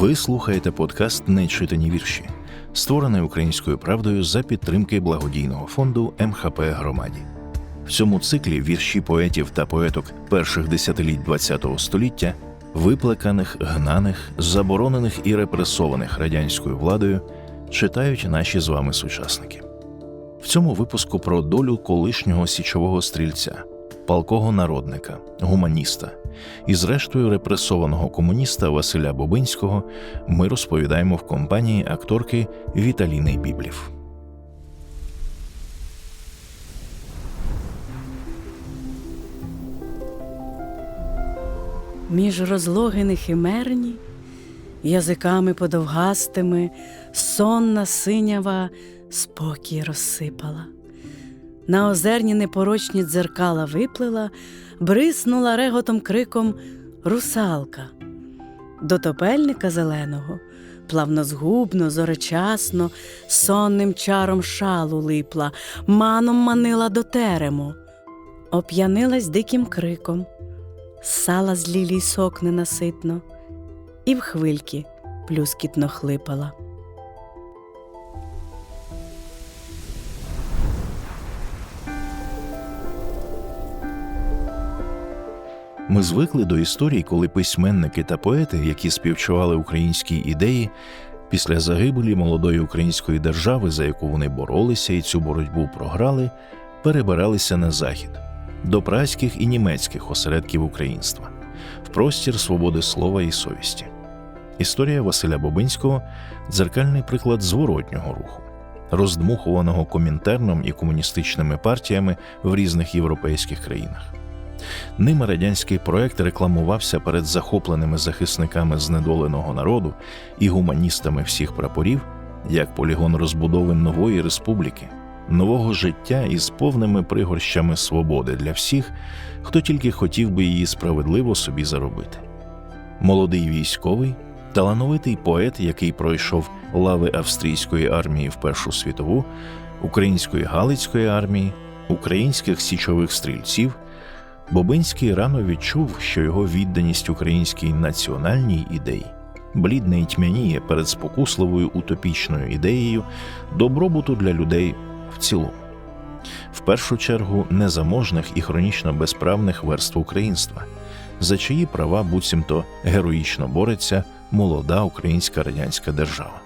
Ви слухаєте подкаст Нечитані вірші, створений українською правдою за підтримки благодійного фонду МХП Громаді. В цьому циклі вірші поетів та поеток перших десятиліть ХХ століття, виплеканих, гнаних, заборонених і репресованих радянською владою, читають наші з вами сучасники. В цьому випуску про долю колишнього січового стрільця, палкого народника, гуманіста і, зрештою, репресованого комуніста Василя Бобинського ми розповідаємо в компанії акторки Віталіни Біблів. Між розлогини химерні, язиками подовгастими, сонна синява спокій розсипала. На озерні непорочні дзеркала виплила, бриснула реготом криком русалка. До топельника зеленого, плавнозгубно, зоречасно, сонним чаром шалу липла, маном манила до терему, оп'янилась диким криком сала з лілій сок ненаситно, і в хвильки плюскітно хлипала. Ми звикли до історій, коли письменники та поети, які співчували українській ідеї, після загибелі молодої української держави, за яку вони боролися і цю боротьбу програли, перебиралися на захід до праських і німецьких осередків українства, в простір свободи слова і совісті. Історія Василя Бобинського дзеркальний приклад зворотнього руху, роздмухуваного комінтерном і комуністичними партіями в різних європейських країнах. Ним радянський проект рекламувався перед захопленими захисниками знедоленого народу і гуманістами всіх прапорів як полігон розбудови нової республіки, нового життя із повними пригорщами свободи для всіх, хто тільки хотів би її справедливо собі заробити. Молодий військовий, талановитий поет, який пройшов лави австрійської армії в Першу світову, української Галицької армії, українських січових стрільців. Бобинський рано відчув, що його відданість українській національній ідеї блідне й тьмяніє перед спокусливою утопічною ідеєю добробуту для людей в цілому, в першу чергу незаможних і хронічно безправних верств українства, за чиї права буцімто героїчно бореться молода українська радянська держава.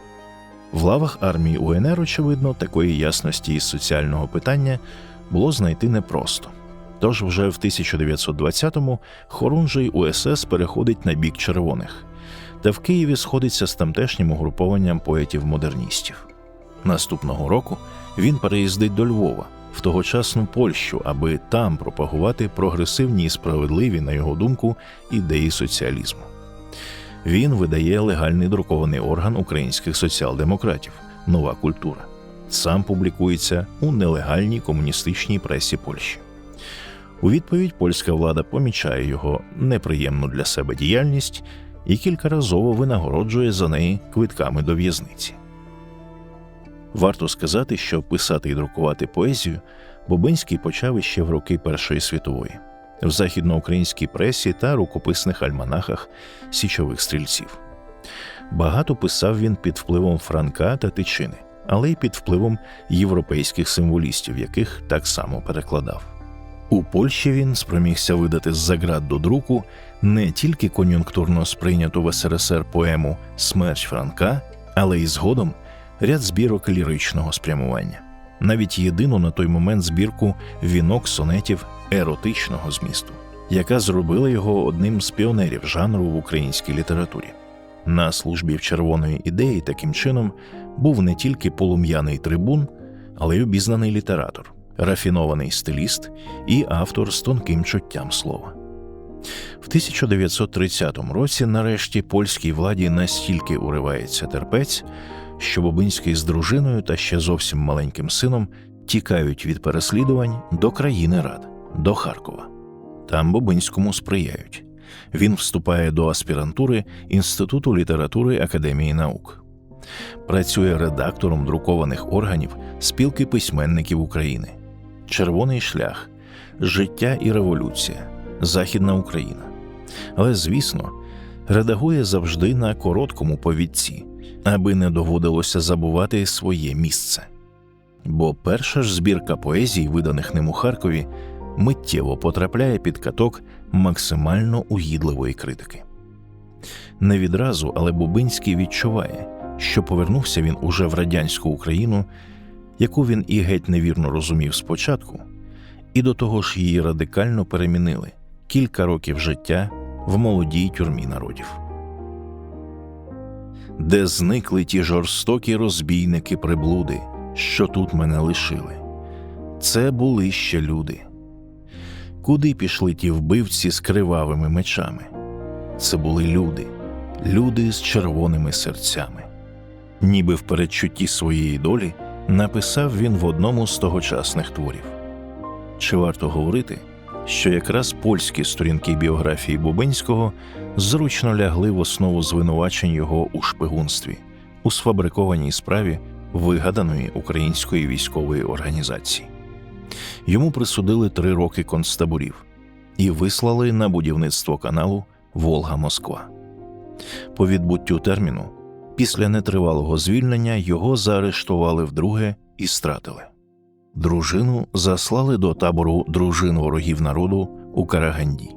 В лавах армії УНР, очевидно, такої ясності із соціального питання було знайти непросто. Тож вже в 1920-му Хорунжий УСС переходить на бік червоних, та в Києві сходиться з тамтешнім угрупованням поетів-модерністів. Наступного року він переїздить до Львова, в тогочасну Польщу, аби там пропагувати прогресивні і справедливі, на його думку, ідеї соціалізму. Він видає легальний друкований орган українських соціал-демократів Нова культура. Сам публікується у нелегальній комуністичній пресі Польщі. У відповідь польська влада помічає його неприємну для себе діяльність і кількаразово винагороджує за неї квитками до в'язниці. Варто сказати, що писати і друкувати поезію Бобинський почав іще в роки Першої світової в західноукраїнській пресі та рукописних альманахах січових стрільців. Багато писав він під впливом Франка та Тичини, але й під впливом європейських символістів, яких так само перекладав. У Польщі він спромігся видати з-за град до друку не тільки кон'юнктурно сприйняту в СРСР поему Смерть Франка, але й згодом ряд збірок ліричного спрямування, навіть єдину на той момент збірку вінок сонетів еротичного змісту, яка зробила його одним з піонерів жанру в українській літературі. На службі в червоної ідеї таким чином був не тільки полум'яний трибун, але й обізнаний літератор рафінований стиліст і автор з тонким чуттям слова. В 1930 році, нарешті, польській владі настільки уривається терпець, що Бобинський з дружиною та ще зовсім маленьким сином тікають від переслідувань до країни Рад, до Харкова. Там Бобинському сприяють. Він вступає до аспірантури Інституту літератури Академії наук. Працює редактором друкованих органів спілки письменників України червоний шлях, Життя і революція, Західна Україна. Але, звісно, редагує завжди на короткому повідці, аби не доводилося забувати своє місце. Бо перша ж збірка поезій, виданих ним у Харкові, миттєво потрапляє під каток максимально угідливої критики. Не відразу, але Бубинський відчуває, що повернувся він уже в радянську Україну, яку він і геть невірно розумів спочатку, і до того ж її радикально перемінили кілька років життя в молодій тюрмі народів. Де зникли ті жорстокі розбійники приблуди, що тут мене лишили. Це були ще люди. Куди пішли ті вбивці з кривавими мечами? Це були люди, люди з червоними серцями. Ніби в передчутті своєї долі написав він в одному з тогочасних творів. Чи варто говорити, що якраз польські сторінки біографії Бубинського зручно лягли в основу звинувачень його у шпигунстві, у сфабрикованій справі вигаданої української військової організації. Йому присудили три роки концтаборів і вислали на будівництво каналу Волга Москва. По відбуттю терміну, після нетривалого звільнення його заарештували вдруге і стратили. Дружину заслали до табору дружин ворогів народу у Караганді,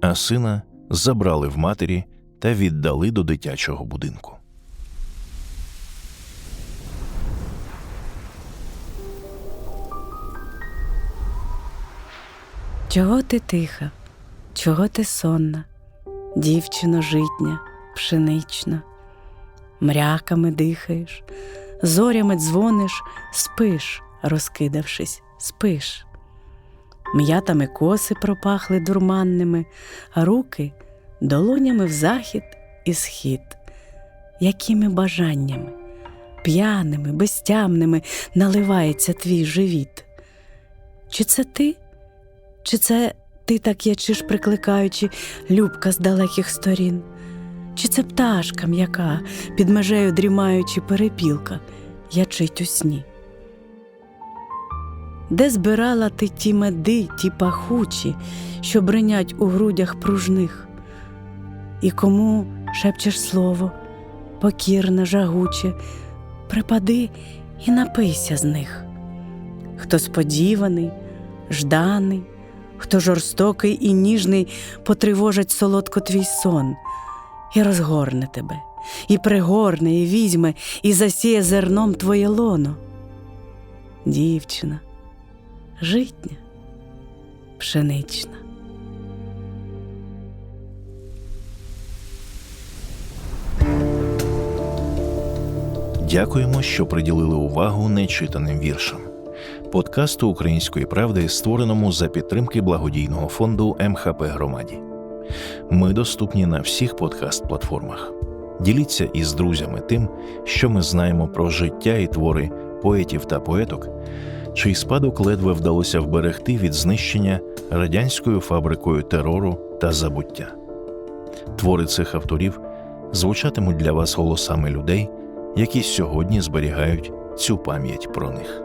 а сина забрали в матері та віддали до дитячого будинку. Чого ти тиха, чого ти сонна, дівчино житня, пшенична, мряками дихаєш, зорями дзвониш, спиш, розкидавшись, спиш. М'ятами коси пропахли дурманними, а руки долонями в захід і схід, якими бажаннями, п'яними, безтямними наливається твій живіт. Чи це ти? Чи це ти так ячиш, прикликаючи любка з далеких сторін? Чи це пташка м'яка, під межею дрімаючи перепілка, ячить у сні? Де збирала ти ті меди, ті пахучі, що бринять у грудях пружних? І кому шепчеш слово, покірне, жагуче, припади і напийся з них. Хто сподіваний, жданий, хто жорстокий і ніжний потривожить солодко твій сон, і розгорне тебе, і пригорне, і візьме, і засіє зерном твоє лоно. Дівчина, житня, пшенична. Дякуємо, що приділили увагу нечитаним віршам. Подкасту Української правди, створеному за підтримки благодійного фонду МХП Громаді. Ми доступні на всіх подкаст-платформах. Діліться із друзями тим, що ми знаємо про життя і твори поетів та поеток, чий спадок ледве вдалося вберегти від знищення радянською фабрикою терору та забуття. Твори цих авторів звучатимуть для вас голосами людей, які сьогодні зберігають цю пам'ять про них.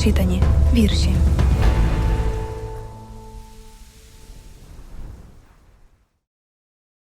Нечитані вірші.